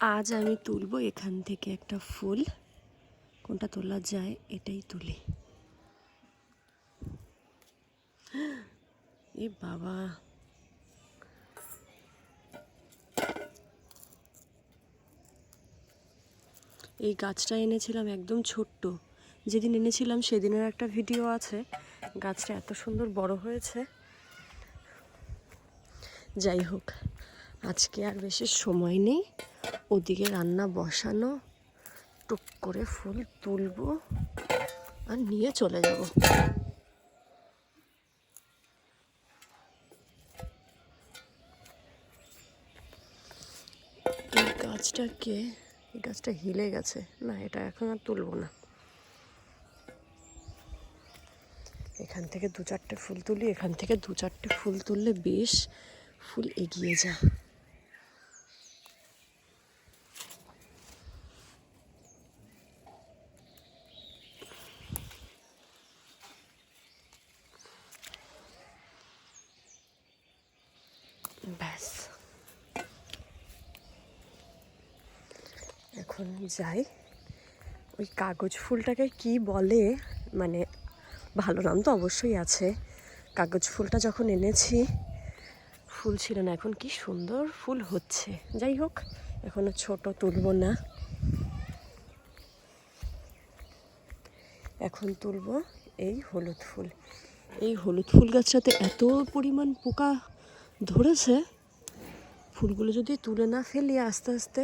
আজ আমি তুলবো এখান থেকে একটা ফুল। কোনটা তোলা যায় এটাই তুলি। এ বাবা। এই গাছটা এনেছিলাম একদম ছোট্ট। যেদিন এনেছিলাম সেদিনের একটা ভিডিও আছে। গাছটা এত সুন্দর বড় হয়েছে। যাই হোক, আজকে আর বেশি সময় নেই। ওদিকে রান্না বসানো, টুক করে ফুল তুলবো আর নিয়ে চলে যাব। এই গাছটাকে, এই গাছটা হিলে গেছে। না, এটা এখন আর তুলবো না। এখান থেকে দু চারটে ফুল তুলি, এখান থেকে দু চারটে ফুল তুললে বেশ ফুল এগিয়ে যায়। এখন যাই। ওই কাগজ ফুলটাকে কি বলে মানে ভালো নাম তো অবশ্যই আছে। কাগজ ফুলটা যখন এনেছি, ফুল ছিল না, এখন কি সুন্দর ফুল হচ্ছে। যাই হোক, এখনও ছোট তুলবো না। এখন তুলবো এই হলুদ ফুল। এই হলুদ ফুল গাছটাতে এত পরিমাণ পোকা ধরেছে ফুলগুলো যদি তুলে না ফেলি আস্তে আস্তে,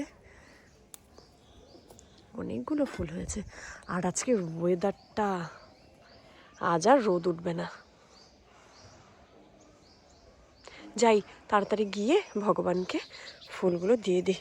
অনেকগুলো ফুল হয়েছে। আর আজকে ওয়েদারটা আজ আর রোদ উঠবে না। যাই, তাড়াতাড়ি গিয়ে ভগবানকে ফুলগুলো দিয়ে দিই।